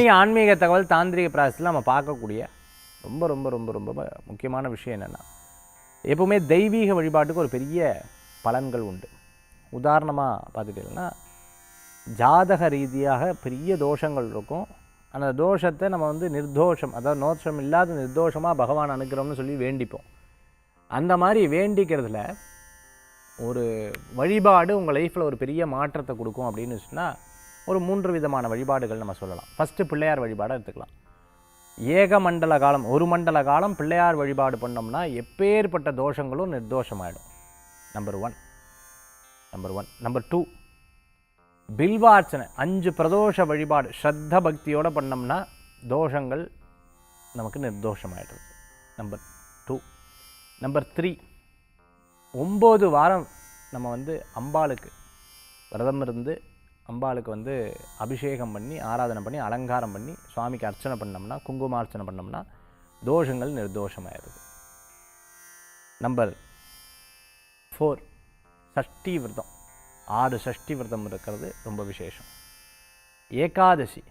இன்றைக்கி ஆன்மீக தகவல் தாந்திரிக பிராசத்தில் நம்ம பார்க்கக்கூடிய ரொம்ப ரொம்ப ரொம்ப ரொம்ப முக்கியமான விஷயம் என்னென்னா எப்பவுமே தெய்வீக வழிபாட்டுக்கு ஒரு பெரிய பலன்கள் உண்டு. உதாரணமாக பார்த்துக்கிட்டிங்கன்னா ஜாதக ரீதியாக பெரிய தோஷங்கள் இருக்கும். அந்த தோஷத்தை நம்ம வந்து நிர்தோஷம் அதாவது நோஷம் இல்லாத நிர்தோஷமாக பகவான் அனுக்கிறோம்னு சொல்லி வேண்டிப்போம். அந்த மாதிரி வேண்டிக்கிறதுல ஒரு வழிபாடு உங்கள் லைஃப்பில் ஒரு பெரிய மாற்றத்தை கொடுக்கும் அப்படின்னு சொன்னால் ஒரு மூன்று விதமான வழிபாடுகள் நம்ம சொல்லலாம். ஃபஸ்ட்டு பிள்ளையார் வழிபாடை எடுத்துக்கலாம். ஏக மண்டல காலம் ஒரு மண்டல காலம் பிள்ளையார் வழிபாடு பண்ணோம்னா எப்பேற்பட்ட தோஷங்களும் நிர்தோஷமாயிடும். Number one number one number two பில்வார்ச்சனை அஞ்சு பிரதோஷ வழிபாடு ஸ்ரத்த பக்தியோடு பண்ணோம்னா தோஷங்கள் நமக்கு நிர்தோஷமாயிடுது நம்பர் டூ நம்பர் த்ரீ ஒம்பது வாரம் நம்ம வந்து அம்பாளுக்கு விரதம் இருந்து அம்பாளுக்கு வந்து அபிஷேகம் பண்ணி ஆராதனை பண்ணி அலங்காரம் பண்ணி சுவாமிக்கு அர்ச்சனை பண்ணோம்னா குங்குமார்ச்சனை பண்ணோம்னா தோஷங்கள் நிர்தோஷமாயிருது. நம்பர் ஃபோர் சஷ்டி விரதம். ஆறு சஷ்டி விரதம் இருக்கிறது ரொம்ப விசேஷம். ஏகாதசி.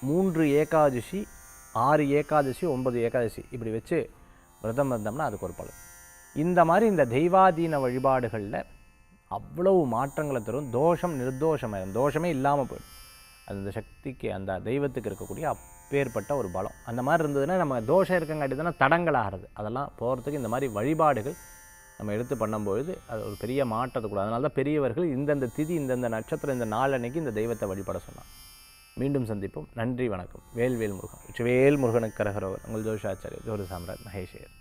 மூன்று ஏகாதசி ஆறு ஏகாதசி ஒன்பது ஏகாதசி இப்படி வச்சு விரதம் இருந்தோம்னா அதுக்கு ஒரு பலன். இந்த மாதிரி இந்த தெய்வாதீன வழிபாடுகளில் அவ்வளவு மாற்றங்களை தரும். தோஷம் நிர்தோஷமாயிரும். தோஷமே இல்லாமல் போயிடும். அந்த சக்திக்கு அந்த தெய்வத்துக்கு இருக்கக்கூடிய அப்பேற்பட்ட ஒரு பலம். அந்த மாதிரி இருந்ததுன்னா நம்ம தோஷம் இருக்கங்காட்டி தானே தடங்களாகிறது அதெல்லாம் போகிறதுக்கு இந்த மாதிரி வழிபாடுகள் நம்ம எடுத்து பண்ணும்பொழுது அது ஒரு பெரிய மாற்றத்தை கூட அதனால தான் பெரியவர்கள் இந்தந்த திதி இந்தந்த நட்சத்திரம் இந்த நாள் அன்னைக்கு இந்த தெய்வத்தை வழிபட சொன்னாங்க. மீண்டும் சந்திப்போம். நன்றி வணக்கம். வேல்வேல் முருகன். வேல் முருகனுக்கு கரகரோவர் உங்கள் ஜோஷாச்சாரியர் ஜோதி சாம்ராஜ் மகேஷர்